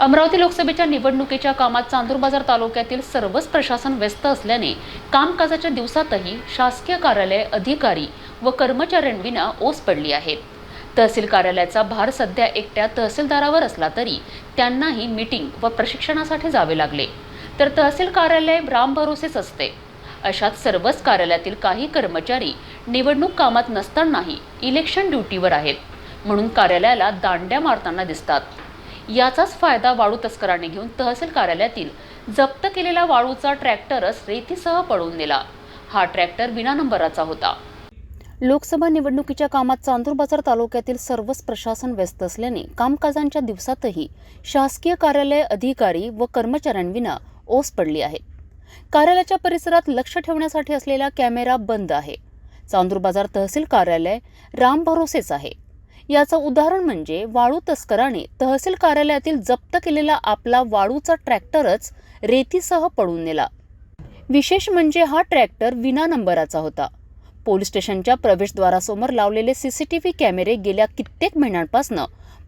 अमरावती लोकसभेच्या निवडणुकीच्या कामात चांदूर बाजार तालुक्यातील सर्वच प्रशासन व्यस्त असल्याने कामकाजाच्या दिवसातही शासकीय कार्यालय अधिकारी व कर्मचाऱ्यांविना ओस पडली आहेत तहसील कार्यालयाचा भार सध्या एकट्या तहसीलदारावर असला तरी त्यांनाही मीटिंग व प्रशिक्षणासाठी जावे लागले. तर तहसील कार्यालय राम भरोसेच असते. अशात सर्वच कार्यालयातील काही कर्मचारी निवडणूक कामात नसतानाही इलेक्शन ड्युटीवर आहेत. म्हणून कार्यालयाला दांड्या मारताना दिसतात. याचाच फायदा वाळू तस्कराने घेऊन तहसील कार्यालयातील जप्त केलेला वाळूचा ट्रॅक्टरच रेतीसह पळून नेला. हा ट्रॅक्टर विना नंबराचा होता. लोकसभा निवडणुकीच्या कामात चांदूर बाजार तालुक्यातील सर्वच प्रशासन व्यस्त असल्याने कामकाजांच्या दिवसातही शासकीय कार्यालय अधिकारी व कर्मचाऱ्यांविना ओस पडली आहे. कार्यालयाच्या परिसरात लक्ष ठेवण्यासाठी असलेला कॅमेरा बंद आहे. चांदूर बाजार तहसील कार्यालय राम भरोसेच आहे. याचं उदाहरण म्हणजे वाळू तस्कराने तहसील कार्यालयातील जप्त केलेला आपला वाळूचा ट्रॅक्टरच रेतीसह पळून नेला. विशेष म्हणजे हा ट्रॅक्टर विना नंबराचा होता. पोलीस स्टेशनच्या प्रवेशद्वारासमोर लावलेले सीसीटीव्ही कॅमेरे गेल्या कित्येक महिन्यांपासून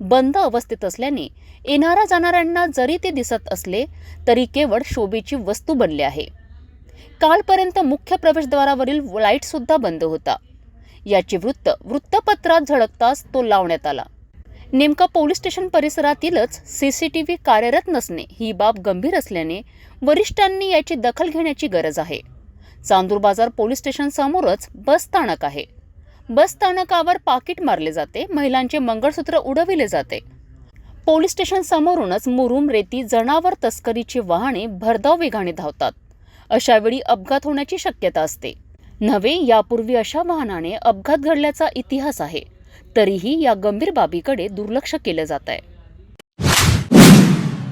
बंद अवस्थेत असल्याने येणाऱ्या जाणाऱ्यांना जरी ते दिसत असले तरी केवळ शोभेची वस्तू बनले आहे. कालपर्यंत मुख्य प्रवेशद्वारावरील लाईटसुद्धा बंद होता. याचे वृत्त वृत्तपत्रात झळकताच तो लावण्यात आला. नेमका पोलीस स्टेशन परिसरातीलच सीसीटीव्ही कार्यरत नसणे ही बाब गंभीर असल्याने वरिष्ठांनी याची दखल घेण्याची गरज आहे. चांदूर बाजार पोलीस स्टेशन समोरच बस स्थानक आहे. बस स्थानकावर पाकिट मारले जाते महिलांचे मंगळसूत्र उडविले जाते. पोलीस स्टेशन समोरूनच मुरुम रेती जनावर तस्करीची वाहने भरधाव वेगाने धावतात. अशावेळी अपघात होण्याची शक्यता असते. नव्हे यापूर्वी अशा वाहनाने अपघात घडल्याचा इतिहास आहे. तरीही या गंभीर बाबीकडे दुर्लक्ष केलं जात आहे